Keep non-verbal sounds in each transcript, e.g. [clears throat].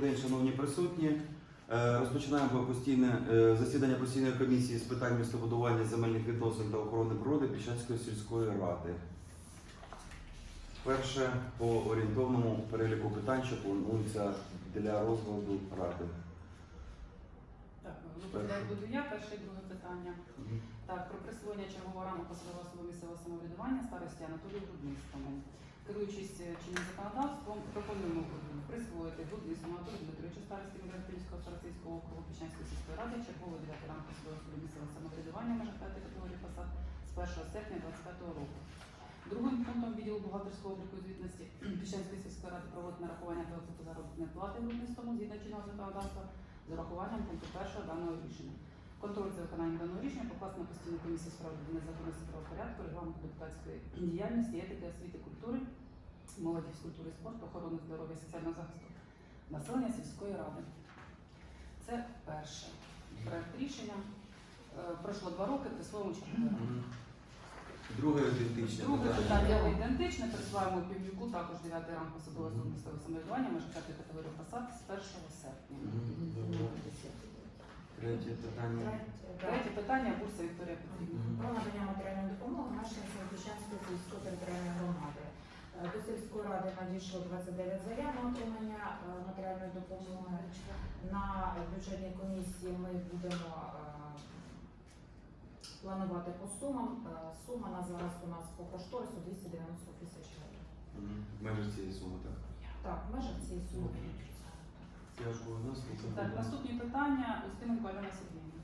День, шановні присутні. Е, Розпочинаємо постійне е, засідання постійної комісії з питань містобудування земельних відносин та охорони природи Піщанської сільської ради. Перше по орієнтовному переліку питань, що планується для розгляду ради. Так, доповідаю буду я. Перше і друге питання. Так, про присвоєння чергового ранку посадового особи місцевого самоврядування старості Анатолію Будницькому. Керуючись е, чинним законодавством, пропонуємо присвоїти Будницькому Анатолію Дмитровичу старості Міжгірського старостинського округу Пічанської сільської ради чергового 9 ранку посадового особи місцевого самоврядування межах п'ятої категорії посад з 1 серпня 2025 року. Другим пунктом відділу бухгалтерського обліку звітності [clears throat] Піщанської сільської ради проводить нарахування оплату заробітної плати Будницькому згідно чинного законодавства з урахуванням пункту першого даного рішення. Контроль за виконанням даного рішення покласти на постійну комісію справ людини законності правопорядку, регламенту депутатської діяльності, етики, освіти, культури, молоді, фізкультури, спорту, охорони здоров'я, соціального захисту населення сільської ради. Це перше проект рішення. Е, Пройшло два роки, присвоїмо. Мгм. Друге ідентичне Друге питання. ідентичне. Присваємо піввіку також 9 ранг посадового особи місцевого самоврядування, п'ятої категорії посад з 1 серпня. Третє питання. Третє питання Бурса Вікторія Петрівна. Про надання матеріальної допомоги мешканцям Піщанської сільської територіальної громади. Е, До сільської ради надійшло 29 заяв на отримання е, матеріальної допомоги. На бюджетній комісії ми будемо е, планувати по сумам. Сума на зараз у нас по кошторису 290 тисяч гривень. В межах цієї суми, так. Так, в межах цієї суми. Дякую. Так, наступні питання Устименко Альона Сергіївна.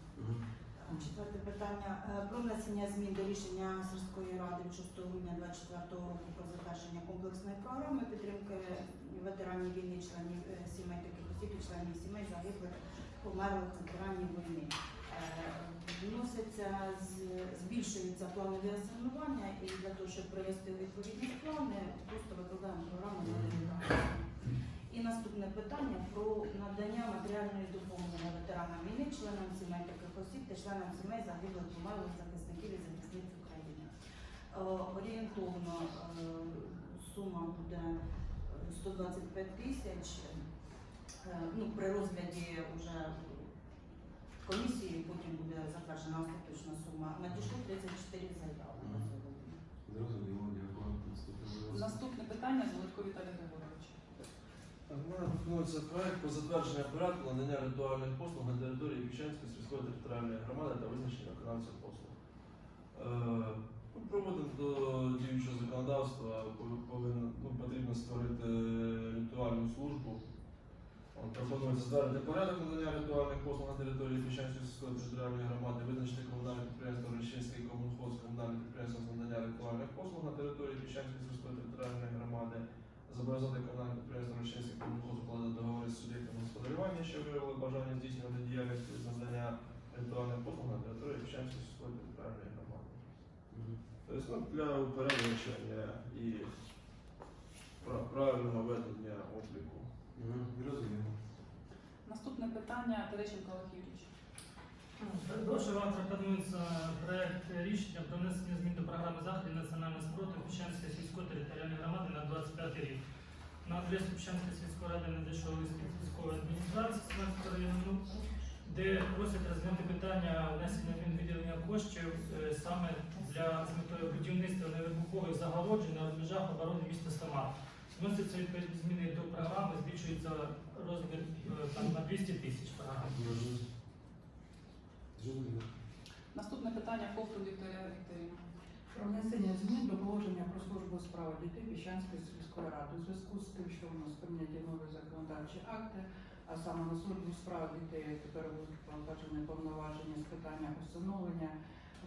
Четверте питання Е, про внесення змін до рішення сільської ради від 6 грудня 2024 року про затвердження комплексної програми підтримки ветеранів війни, членів е, сімей таких осіб і членів сімей загиблих померлих ветеранів війни. Е, Вноситься з- збільшується планове асигнування і для того, щоб привести відповідні плани, просто викладаємо програму на. І наступне питання про надання матеріальної допомоги ветеранам війни, членам сімей таких осіб та членам сімей загиблих померлих захисників і захисниць України. Е, Орієнтовно е, сума буде е, 125 тисяч. Е, Ну, при розгляді вже комісії потім буде затверджена остаточна сума. Надійшло 34 заяви на сьогодні. Зрозуміло, дякую. Наступне. Наступне питання Золотко Віталій Григорович. Так, мене пропонується проект про затвердження порядку надання ритуальних послуг на території Пічанської сільської територіальної громади та визначення виконавців послуг. Е, ну, Проводимо до діючого законодавства, пов- повинно, ну, потрібно створити ритуальну службу. Пропонується затвердити порядок надання ритуальних послуг на території Пічанської сільської територіальної громади, визначити комунальне підприємство Рощинський комунхоз, комунальне підприємство з надання ритуальних послуг на території Пічанської сільської територіальної громади, зобов'язати комунальне підприємство Рощинський комунхоз укладати договори з суб'єктами господарювання, що виявили бажання здійснювати діяльність з надання ритуальних послуг на території Пічанської сільської територіальної громади. Тобто ну, для упередження і правильного ведення обліку. Мгм. Наступне питання Терещенко Олег Юрійович. Прошу вам пропонується проект рішення про внесення змін до програми заходів національного спротиву Піщанської сільської територіальної громади на 25 рік. На адресу Піщанської сільської ради надійшов лист військової адміністрації Семенського району, де просять розглянути питання внесення змін виділення коштів е, саме для з метою будівництва невибухових загороджень на рубежах оборони міста Самар. Вносяться відповідні зміни до програми, збільшується розмір е, там, на 200 тисяч програми. Зрозуміло. Наступне питання Ковтун Вікторія Вікторівна. Про внесення змін до положення про службу у справах дітей Піщанської сільської ради у зв'язку з тим, що у нас прийняті нові законодавчі акти, а саме на службу у справах дітей тепер будуть покладені повноваження з питання установлення,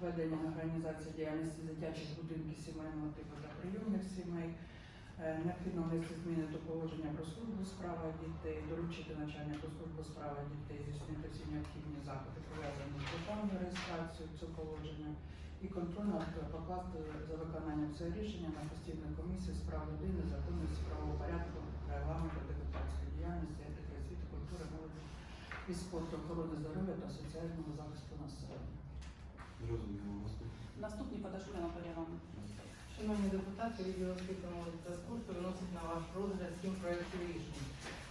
ведення організації діяльності дитячих будинків сімейного типу та прийомних сімей. Е, Необхідно внести зміни до положення про службу у справах дітей, доручити начальнику служби у справах дітей здійснити всі необхідні заходи, пов'язані з державною реєстрацією цього положення і контроль над покласти за виконанням цього рішення на постійну комісію з прав людини, законності, правового порядку, регламенту, депутатської діяльності, етики, освіти, культури, молоді і спорту, охорони здоров'я та соціального захисту населення. Наступні Подашуля Наталія Івановна. Шановні депутати, відділ освіти молоді та виносить на ваш розгляд сім проєктів рішень.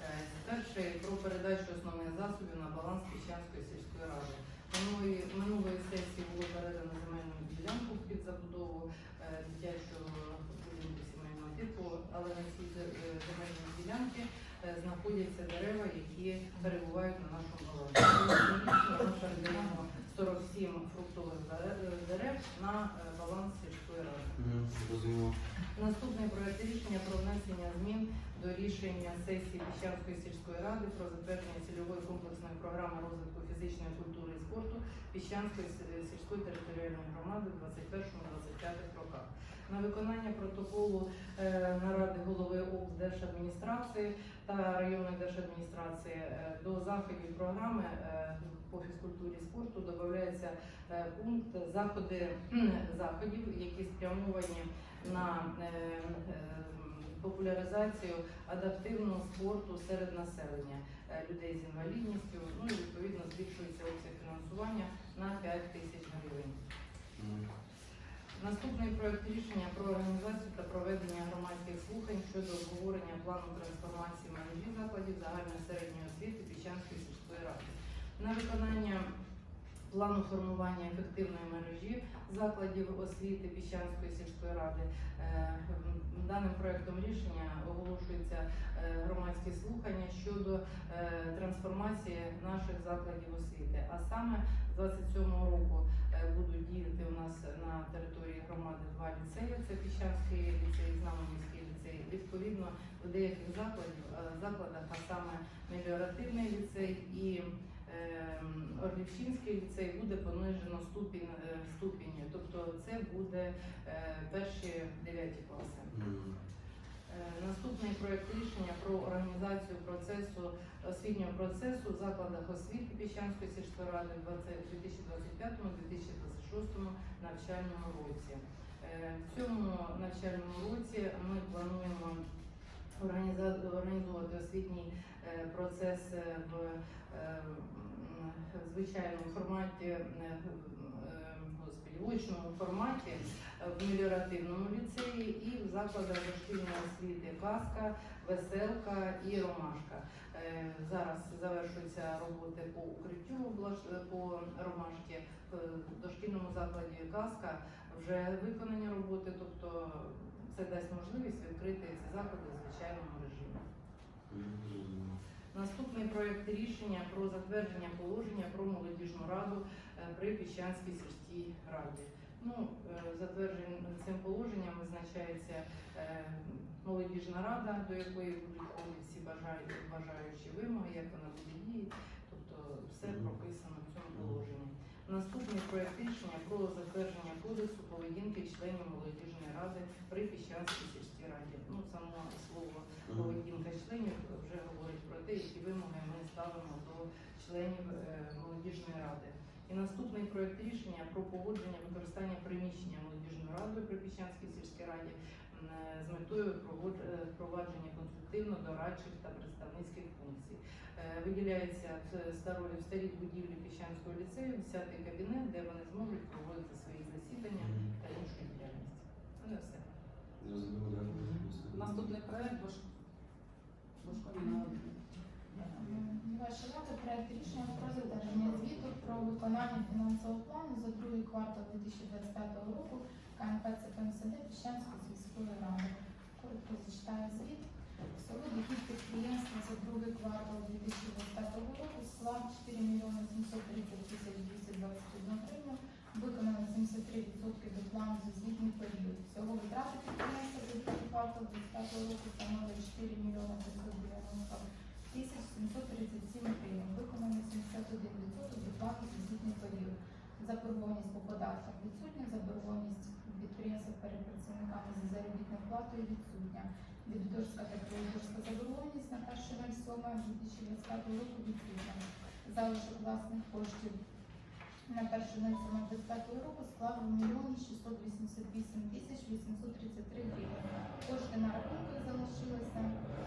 Е, Перший про передачу основних засобів на баланс Піщанської сільської ради. Минулої, минулої сесії було передано земельну ділянку під забудову е, дитячого будинку сімейного типу, але на цій е, земельній ділянці знаходяться дерева, які перебувають на нашому балансі. Ми передаємо 47 фруктових дерев на е, баланс сільської ради. Наступний проект рішення про внесення змін до рішення сесії Піщанської сільської ради про затвердження цільової комплексної програми розвитку фізичної культури і спорту Піщанської сільської територіальної громади в 21-25 роках. На виконання протоколу е, наради голови облдержадміністрації та районної держадміністрації е, до заходів програми е, по фізкультурі спорту додається пункт заходи заходів, які спрямовані на популяризацію адаптивного спорту серед населення людей з інвалідністю. Ну і відповідно збільшується обсяг фінансування на 5 тисяч гривень. Наступний проект рішення про організацію та проведення громадських слухань щодо обговорення плану трансформації мережі закладів загальної середньої освіти Піщанської сільської ради. На виконання плану формування ефективної мережі закладів освіти Піщанської сільської ради е, даним проектом рішення оголошуються е, громадські слухання щодо е, трансформації наших закладів освіти. А саме з 27 року будуть діяти у нас на території громади два ліцеї. Це Піщанський ліцей, і Знаменський ліцей. Відповідно, в деяких е, закладах, а саме Меліоративний ліцей і ем, Орлівщинський ліцей буде понижено ступінь, е, ступінь. Тобто це буде е, перші дев'яті класи. Е, Наступний проект рішення про організацію процесу освітнього процесу в закладах освіти Піщанської сільської ради в 2025-2026 навчальному році. Е, В цьому навчальному році ми плануємо організовувати освітній е, процес в звичайному форматі, в очному форматі е, в меліоративному ліцеї і в закладах дошкільної освіти Казка, Веселка і Ромашка. Е, Зараз завершуються роботи по укриттю по Ромашки. В дошкільному закладі Казка вже виконані роботи, тобто це дасть можливість відкрити ці заклади в звичайному режимі. Наступний проект рішення про затвердження положення про молодіжну раду е, при Піщанській сільській раді. Ну, е, затвердженим цим положенням визначається е, молодіжна рада, до якої будуть всі бажаючі вимоги, як вона буде діяти, тобто все прописано в цьому положенні. Наступний проект рішення про затвердження кодексу поведінки членів молодіжної ради при Піщанській сільській раді. Ну, само слово поведінка членів вже говорить про те, які вимоги ми ставимо до членів е, молодіжної ради. І наступний проект рішення про погодження використання приміщення молодіжною радою при Піщанській сільській раді е, з метою е, впровадження консультивно-дорадчих та представницьких Виділяється в старої старій будівлі Піщанського ліцею 10 кабінет, де вони зможуть проводити свої засідання та іншу діяльність. Ну, все. Наступний проект Бош- Бошко Ваша проект рішення про затвердження звіту про виконання фінансового плану за другий квартал 2025 року КНП ЦПМСД Піщанської сільської ради. Коротко зачитаю звіт. Всього дохід підприємства за другий квартал 2025 року склав 4 мільйони 730 тисяч 221 гривню. Виконано 73% до плану за звітний період. Всього витрати підприємства за другий квартал 2025 року становить 4 мільйони 590 тисяч 737 гривень, виконано 71% від плати за звітний період. Заборгованість по податках відсутня, заборгованість підприємства перед працівниками за заробітною платою відсутня. Дебіторська та кредиторська заборгованість на 1.07.2025 року відсутня. Залишок власних коштів на 1.07.2025 року склав 1 688 тисяч 833 гривень. Кошти на рахунку залишилися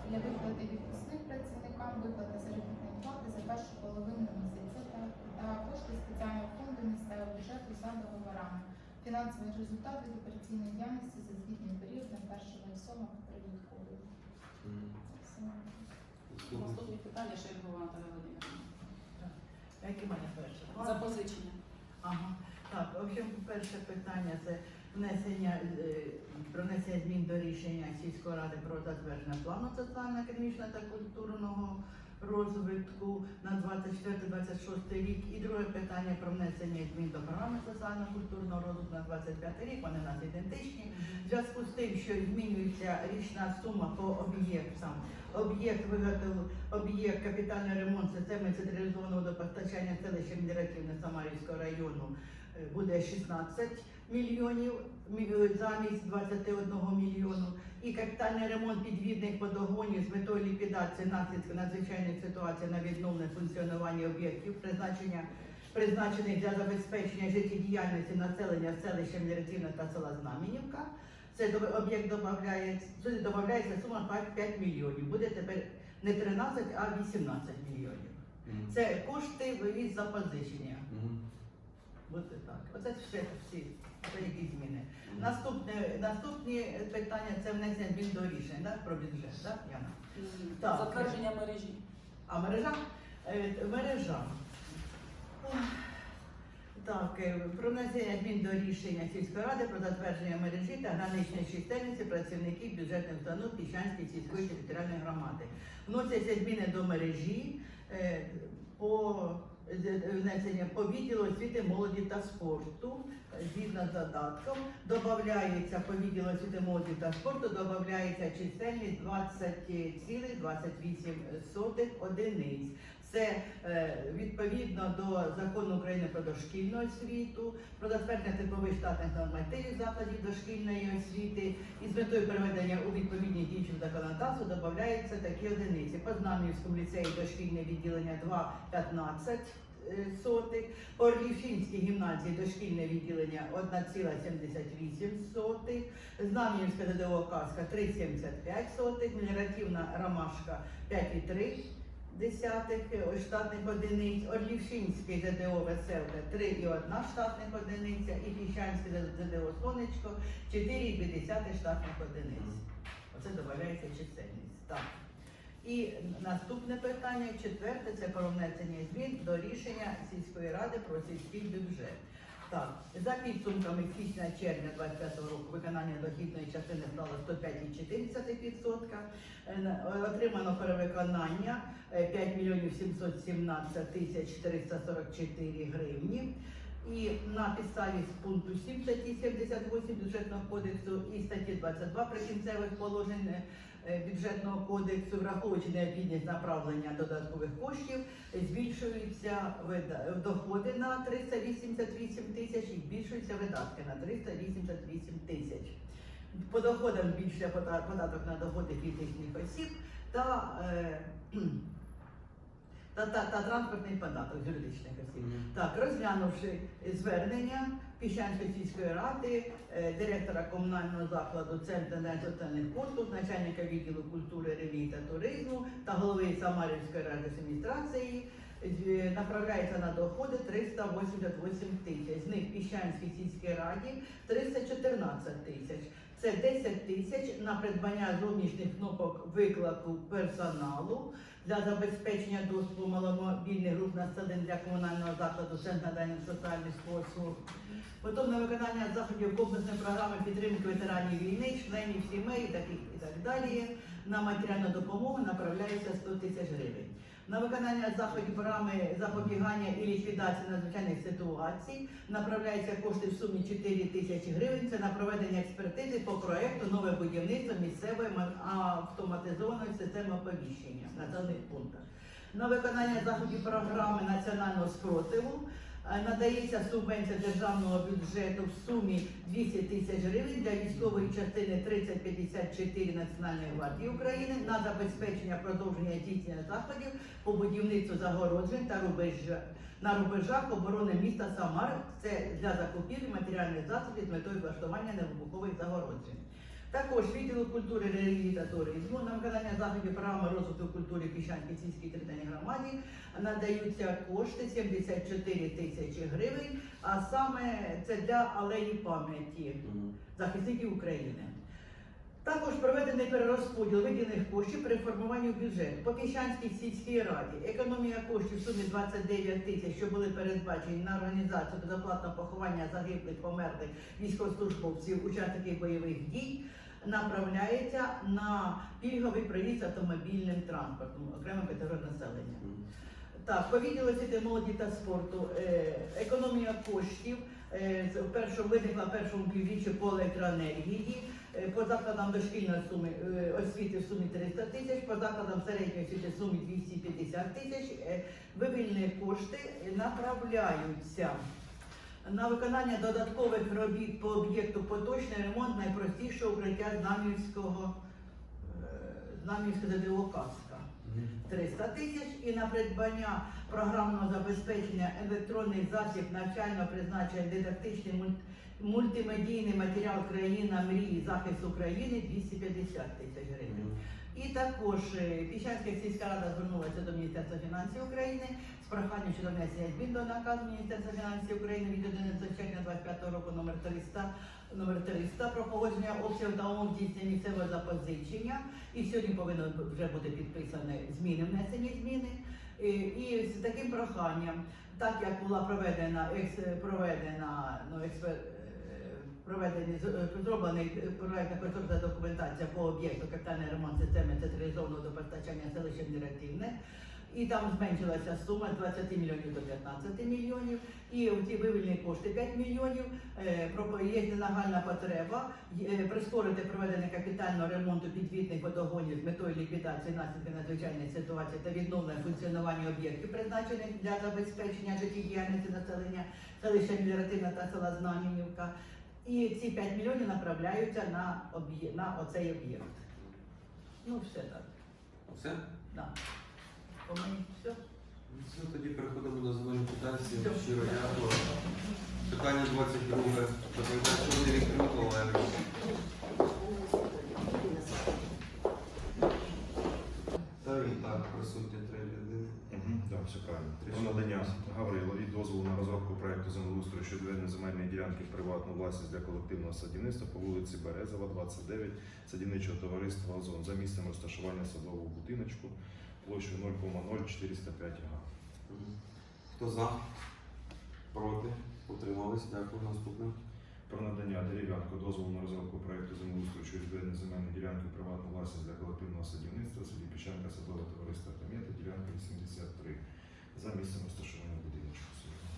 для виплати відпускним працівникам, виплати заробітної плати за першу половину місяця та, кошти спеціального фонду місцевого бюджету за договорами. фінансовий результат від операційної діяльності за звітний період на 1 7 Наступні питання Шельгова Наталя Володимирівна. Які має мене перше? Запозичення. Ага. Так, в общем, перше питання це внесення е, про внесення змін до рішення сільської ради про затвердження плану соціально-економічного та культурного розвитку на 24-26 рік. І друге питання про внесення змін до програми соціально-культурного розвитку на 25 рік. Вони у нас ідентичні. В зв'язку з тим, що змінюється річна сума по об'єктам, об'єкт виготов, об'єкт капітальний ремонт системи централізованого водопостачання селища Міратівне Самарівського району е, буде 16 мільйонів мі- замість 21 мільйону. І капітальний ремонт підвідних водогонів з метою ліквідації наслідків надзвичайних ситуацій на відновлення функціонування об'єктів, призначення призначених для забезпечення життєдіяльності населення селища Міратівна та села Знам'янівка. Це об'єкт додається, додається сума 5 5 мільйонів. Буде тепер не 13, а 18 мільйонів. Це кошти із запозичення. Мгм. Оце так. Оце все всі це які зміни. Наступне наступні питання це внесення змін до рішень да, про бюджет, так, Яна? Так. Затвердження мережі. А мережа? Е, мережа. Ох. Так, е, про внесення змін до рішення сільської ради про затвердження мережі та граничної чисельності працівників бюджетних установ Піщанської сільської територіальної громади. Вносяться зміни до мережі е, по внесення по відділу освіти, молоді та спорту е, згідно з задатком. Додається по відділу освіти, молоді та спорту, додається чисельність 20,28 одиниць. Це е, відповідно до закону України про дошкільну освіту, про затвердження типових штатних нормативів закладів дошкільної освіти. І з метою переведення у відповідні діючі законодавство додаються такі одиниці. По Знам'янському ліцеї дошкільне відділення 2,15 е, сотих, по Орлівщинській гімназії дошкільне відділення 1,78 сотих, Знам'янська ДДО Казка 3,75 сотих, Меліоративна Ромашка 5,3 десятих е, штатних одиниць, Орлівщинський ЗДО Веселка 3,1 штатних одиниця і Піщанське ЗДО Сонечко 4,2 штатних одиниць. Оце додається чисельність. Так. І наступне питання, четверте, це про внесення змін до рішення сільської ради про сільський бюджет. Так, за підсумками квітня червня 25 року виконання дохідної частини стало 105,4%. Е, на- Отримано перевиконання е, 5 мільйонів 717 тисяч 344 гривні. На підставі пункту 7 статті 78 бюджетного кодексу і статті 22 прикінцевих положень е, бюджетного кодексу, враховуючи необхідність направлення додаткових коштів, збільшуються доходи на 388 тисяч і збільшуються видатки на 388 тисяч. По доходам більше податок на доходи фізичних осіб та, е, та, та, та транспортний податок з юридичних осіб. Так, розглянувши звернення Піщанської сільської ради, е, директора комунального закладу Центру соціальних послуг, начальника відділу культури, релігії та туризму та голови Самарівської адміністрації, е, направляється на доходи 388 тисяч. З них Піщанській сільській раді 314 тисяч. Це 10 тисяч на придбання зовнішніх кнопок виклику персоналу для забезпечення доступу маломобільних груп населення для комунального закладу Центр надання соціальних послуг. Потім на виконання заходів комплексної програми підтримки ветеранів війни, членів сімей і так, і так далі. На матеріальну допомогу направляється 100 тисяч гривень. На виконання заходів програми запобігання і ліквідації надзвичайних ситуацій направляються кошти в сумі 4 тисячі гривень. Це на проведення експертизи по проекту нове будівництво місцевої автоматизованої системи оповіщення на даних пунктах. На виконання заходів програми національного спротиву надається субвенція державного бюджету в сумі 200 тисяч гривень для військової частини 3054 Національної гвардії України на забезпечення продовження здійснення заходів по будівництву загороджень та рубежа на рубежах оборони міста Самар. Це для закупівлі матеріальних засобів з метою влаштування невибухових загороджень. Також відділу культури, релігії та туризму на виконання заходів програми розвитку культури Піщанській сільській територіальній громаді надаються кошти 74 тисячі гривень, а саме це для алеї пам'яті захисників України. Також проведений перерозподіл виділених коштів при формуванні бюджету. По Піщанській сільській раді економія коштів в сумі 29 тисяч, що були передбачені на організацію безоплатного поховання загиблих померлих військовослужбовців, учасників бойових дій, направляється на пільговий проїзд автомобільним транспортом окремим категоріям населення. Так, по відділу освіти, молоді та спорту е, економія коштів е, першого виникла першому півріччі по електроенергії. Е, По закладам дошкільної суми освіти в сумі 300 тисяч, по закладам середньої освіти в сумі 250 тисяч. Вивільні кошти направляються на виконання додаткових робіт по об'єкту поточний ремонт найпростішого укриття Знам'янського е, Знам'янська ЗДО Каска. 300 тисяч і на придбання програмного забезпечення електронний засіб навчального призначення дидактичний муль- мультимедійний матеріал країна мрії захист України 250 тисяч гривень. І також е, Піщанська сільська рада звернулася до Міністерства фінансів України з проханням щодо внесення змін до наказу Міністерства фінансів України від 11 червня 25 року номер 300 номер 300 про погодження обсягу та умов здійснення місцевого запозичення. І сьогодні повинно вже бути підписані зміни, внесені зміни. І, і з таким проханням, так як була проведена екс, проведена ну, експер, е, проведені е, зроблений проектна конструкція документація по об'єкту капітальний ремонт системи централізованого водопостачання селища Неративне. І там зменшилася сума з 20 мільйонів до 15 мільйонів. І в ці вивільні кошти 5 мільйонів. Е, Є нагальна потреба е, прискорити проведення капітального ремонту підвідних водогонів з метою ліквідації наслідків надзвичайної ситуації та відновлення функціонування об'єктів, призначених для забезпечення життєдіяльності населення селища Міліративна та села Знам'янівка. І ці 5 мільйонів направляються на, об'є- на оцей об'єкт. Ну, все так. Все? Да. По мені все. Все, тоді переходимо до земельних питань. Всім Все. щиро дякую. Питання 22. Доповідає Чорний Віктор Миколаївич. Та він так присутні три людини. Так, все правильно. Про надання дозволу на розробку проекту землеустрою щодо ведення земельної ділянки в приватну власність для колективного садівництва по вулиці Березова, 29, садівничого товариства Озон за місцем розташування садового будиночку площею 0,0405 га. Хто за? Проти? Утримались? Дякую. Наступне. Про надання дерев'янко дозволу на розробку проекту землеустрою щодо відведення земельної ділянки приватну власність для колективного садівництва селі Піщанка садове товариство Комета, ділянка 83 за місцем розташування.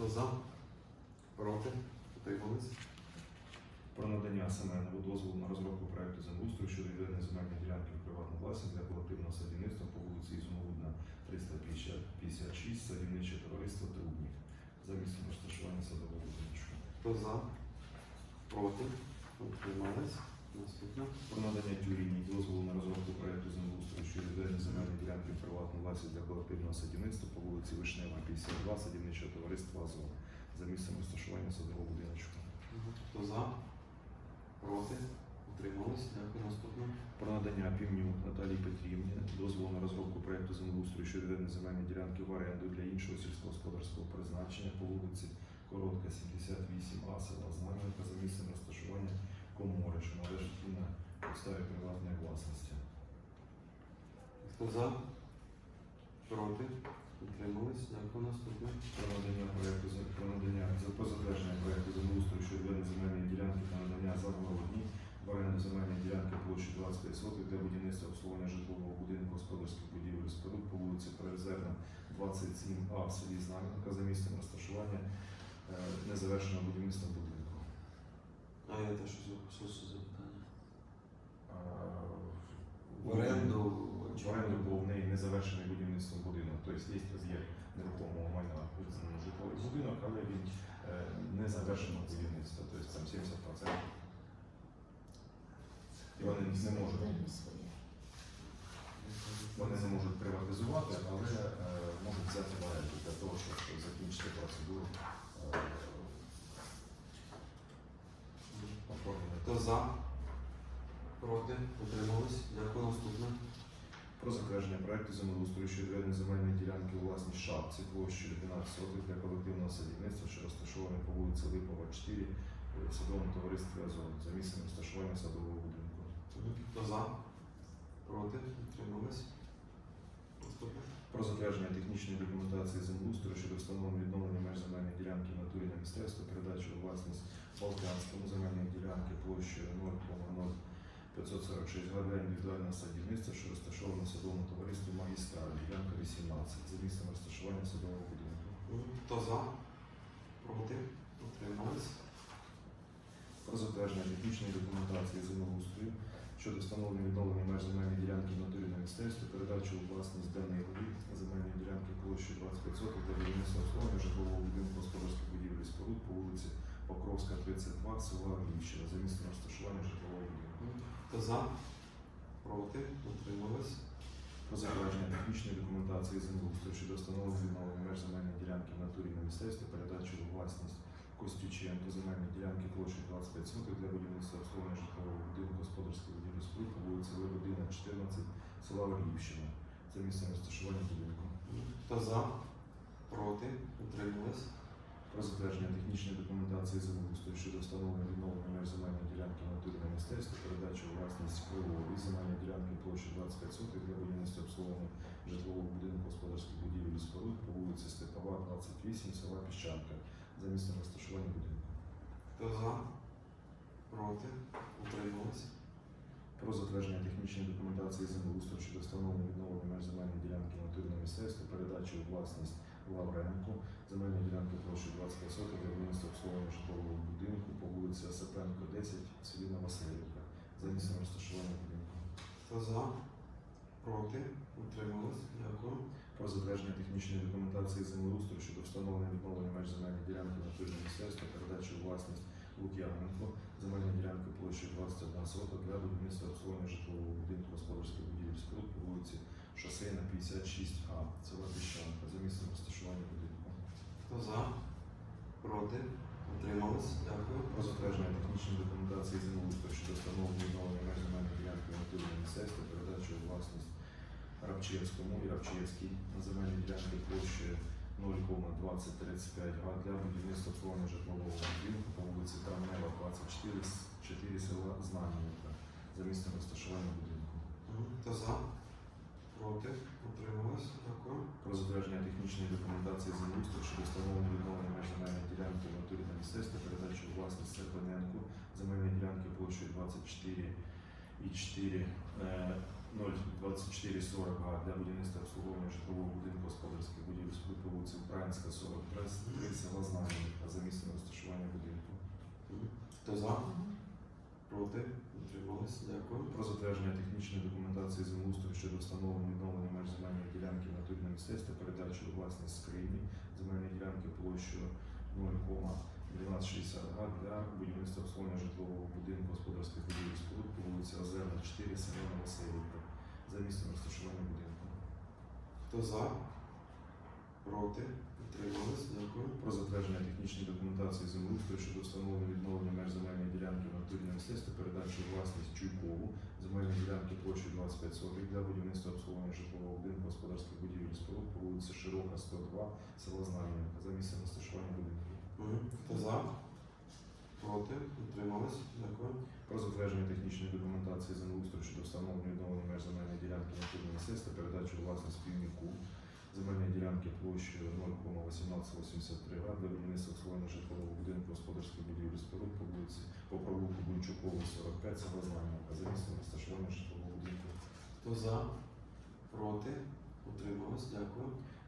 Хто за? Проти? Утримались? Про надання Семенову дозволу на розробку проекту землеустрою щодо відведення земельної ділянки в приватну власність для колективного садівництва по вулиці Ізумовудна 356, садівниче товариство Трубник за місцем розташування садового будиночку. Хто за? Проти? Утримались? Про надання Тюріній дозволу на розробку проекту землеустрою щодо відведення земельної ділянки в приватну власність для колективного садівництва по вулиці Вишнева 52, садівничого товариства Азов за місцем розташування садового будиночку. Хто за? Проти? Утримались? Дякую. Наступне. Про надання Півнюк Наталії Петрівні дозволу на розробку проекту землеустрою щодо відведення земельної ділянки в оренду для іншого сільськогосподарського призначення по вулиці Коротка, 78А, села Знам'янка за місцем розташування комори, що належить і на підставі приватної власності. Хто за? Проти? Утримались? Дякую. Наступне. Про надання проекту за- про надання за про затвердження проекту землеустрою щодо відведення земельної ділянки та надання забороні в оренду земельної ділянки площі 25 сотих для будівництва обслуговування житлового будинку господарських будівель споруд по вулиці Перезерна 27А в селі Знам'янка за місцем розташування е, незавершеного будівництва будинку. А я теж що за- що це за питання? Е, В оренду. В оренду був в неї незавершений будівництвом будинок. Тобто є є нерухомого майна ну, житловий будинок, але він е, не завершено будівництво, тобто там 70%. І вони не можуть, вони не можуть приватизувати, але е, можуть взяти в оренду для того, щоб закінчити процедуру е, оформлення. Хто за? Проти? Утримались? Дякую. Наступне. Про затвердження проекту землеустрою щодо відведення земельної ділянки у власність шапці площею 11 сотих для колективного садівництва, що розташоване по вулиці Липова, 4 в садовому товаристві Азон за місцем розташування садового будинку. Хто за? Проти? Утримались? Наступне. Про затвердження технічної документації землеустрою щодо встановлення відновлення меж земельної ділянки в натурі на місцевство, передачу у власність Балтянському земельної ділянки площею 0,0546 га для індивідуального садівництва, що розташовано в садовому товаристві Магістраль, ділянка 18, за місцем розташування садового будинку. Хто за? Проти? Утримались? Про затвердження технічної документації землеустрою щодо встановлення відновлення меж земельної ділянки в натурі на місцевстві, передачу у власність Данилові земельної ділянки площею 25 соток для будівництва обслуговування житлового будинку господарських будівель і споруд по вулиці Покровська, 32, села Львівщина, за місцем розташування житлового будинку. Хто за? Проти? Утримались? Про затвердження технічної документації землеустрою щодо встановлення відновлення меж земельної ділянки в натурі на місцевстві, передачу у власність Костюченко земельної ділянки площею 25 соток для будівництва обслуговування житлового будинку господарських будівель і споруд по вулиці Лебедина, 14, села Орлівщина, за місцем розташування будинку. Хто за? Проти? Утримались? Про затвердження технічної документації землеустрою щодо встановлення відновлення меж земельної ділянки в натурі на місцевстві, передачу власність Крилові земельної ділянки площі 25 соток для будівництва обслуговування житлового будинку господарських будівель і споруд по вулиці Степова, 28, села Піщанка, за місцем розташування будинку. Хто за? Проти? Утримались? Про затвердження технічної документації землеустрою щодо встановлення відновлення меж земельної ділянки в натурі на місцевстві, передачу у власність Лавренку земельної ділянки площі 25 соток для будівництва обслуговування житлового будинку по вулиці Осипенко, 10, в селі Новоселівка, за місцем розташування будинку. Хто за? Проти? Утримались? Дякую. Про затвердження технічної документації землеустрою щодо встановлення відновлення меж земельної ділянки на місцевстві, передачу у власність Лук'яненко земельної ділянки площі 21 соток для будівництва обслуговування житлового будинку господарських будівель і споруд по вулиці Шосейна, 56А, села Піщанка, за місцем розташування будинку. Хто за? Проти? Утримались? Дякую. Про затвердження технічної документації землеустрою щодо встановлення відновлення меж земельної ділянки в натурі на передачу у власність Рабчевському і Рабчевській на земельній ділянки площі 0,2035 га для будівництва обслуговування житлового будинку по вулиці Травнева, 24, 4 села Знам'янка, за місцем розташування будинку. Хто за? Проти? Утримались? Дякую. Про затвердження технічної документації землеустрою щодо встановлення відновлення меж земельної ділянки в натурі на місцевстві, передачу власність Серпаненку земельної ділянки площею 24 і 4 е, 02440 га для будівництва обслуговування житлового будинку господарських будівель по вулиці Українська, 43, села Знам'янка за місцем розташування будинку. Хто за? Проти? Утримались? Дякую. Про затвердження технічної документації землеустрою щодо встановлення відновлення меж земельної ділянки в натурі на місцевстві, передачу у власність скрині земельної ділянки площею 0,1260 га для будівництва обслуговування житлового будинку господарських будівель споруд по вулиці Озерна, 4, село Новоселівка, за місцем розташування будинку. Хто за? Проти? Утримались? Дякую. Про затвердження технічної документації землеустрою щодо встановлення відновлення меж земельної ділянки натурі на місцевстві, передачу власність Чуйкову земельної ділянки площею 25 соток для будівництва обслуговування житлового будинку господарських будівель споруд по вулиці Широка, 102, село Знам'янка, за місцем розташування будинку. Хто за? Проти? Утримались? Дякую. Про затвердження технічної документації землеустрою щодо встановлення відновлення меж земельної ділянки в натурі на передачу власність півніку земельної ділянки площею 0,1883 га для будівництва обслуговування житлового будинку господарських будівель і споруд по вулиці по провулку Бунчукову, 45, село Знам'янка, за місцем розташування житлового будинку. Хто за? Проти? Утримались? Дякую.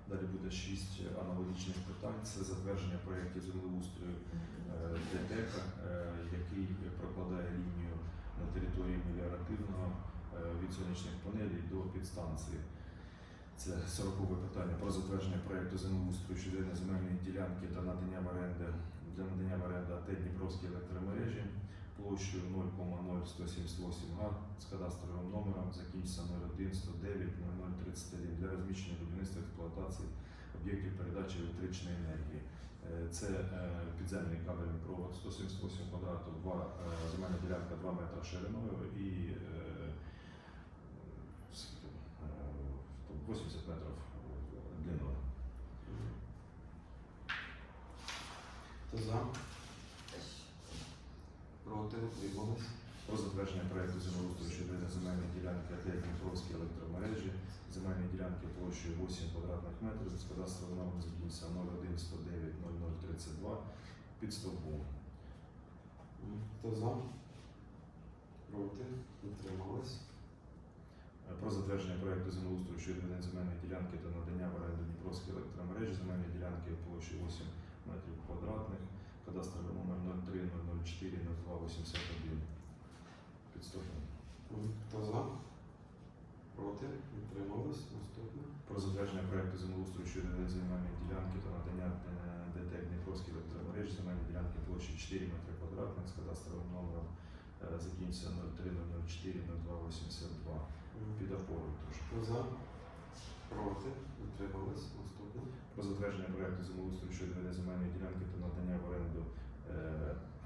Далі буде шість аналогічних питань. Це затвердження проєктів землеустрою е, ДТЕК, е, який прокладає лінію на території меліоративного е, від сонячних панелей до підстанції. Це 40 питання про затвердження проєкту землеустрою щодо земельної ділянки та надання в оренду для надання в оренду АТ Дніпровські електромережі площею 0,0178 га з кадастровим номером закінчиться 01 109 0031 для розміщення будівництва експлуатації об'єктів передачі електричної енергії. Е, Це е, підземний кабельний провод 178 квадратів, е, земельна ділянка 2 метри шириною і е, скільки, е, 80 метрів длиною. Хто? Проти? Утримались? Про затвердження проекту землеустрою щодо земельної ділянки АТ Дніпровські електромережі, земельні ділянки площею 8 квадратних метрів з кадастровим номером закінчиться 01 109 0032 під стовбом. Хто за? Проти? Утримались? Е, Про затвердження проекту землеустрою щодо земельної ділянки та надання в оренду Дніпровської електромережі, земельні ділянки площею 8 метрів квадратних, кадастровий номер 03 004 02 81 під стовбом. Хто за? Проти? Утримались? Наступне. Про затвердження проекту землеустрою щодо земельної ділянки та надання е, ДТ Дніпровській електромережі земельні ділянки площі 4 метри квадратних з кадастровим номером закінчиться 03004 0282 під опорою. Хто за? Проти? Утримались? Наступне. Про затвердження проекту землеустрою щодо земельної ділянки та надання в оренду е,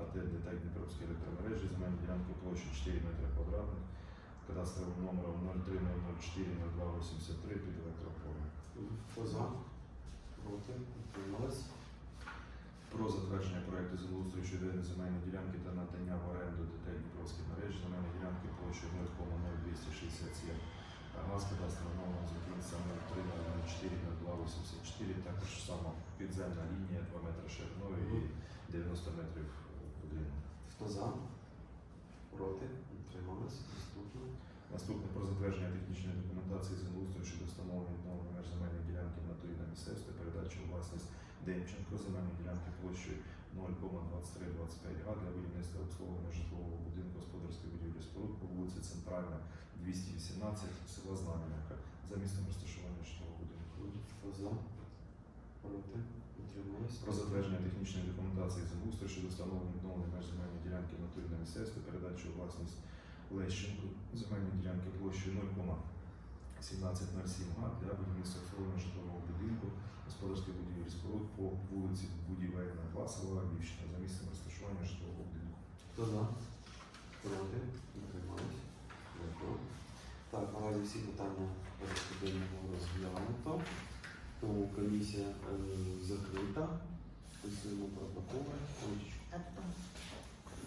АТ ДТ Дніпровській електромережі земельні ділянки площі 4 метри квадратних кадастровим номером 03004 0283 під електроопорою. Хто за? Проти? Утримались? Про затвердження проекту землеустрою щодо земельної ділянки та надання в оренду ДТ Дніпровській мережі земельної ділянки площею 0,0267 газ кадастровим номером закінчиться 0304 0284 також сама підземна лінія 2 метри шириною і 90 метрів в длину. Хто за? Проти? Утримались? Наступне. Наступне про затвердження технічної документації землеустрою щодо встановлення відновлення меж земельної ділянки натурі на місцевстві, передачі у власність Демченко земельної ділянки площею 0,2325 га для будівництва обслуговування житлового будинку господарської будівлі споруд по вулиці Центральна, 218, села Знам'янка, за місцем розташування житлового будинку. Хто за? Проти? Утримались? Про затвердження технічної документації землеустрою щодо встановлення відновлення меж земельної ділянки в натурі на місцевстві, передачі у власність Лещенку земельної ділянки площею 0,1707 га для будівництва обслуговування житлового будинку господарських будівель споруд по вулиці Будівельна, 2, села Львівщина, за місцем розташування житлового будинку. Хто за? Проти? Утримались? Дякую. Так, наразі всі питання порядку денного розглянуто. Тому комісія е, закрита. Писуємо протоколи.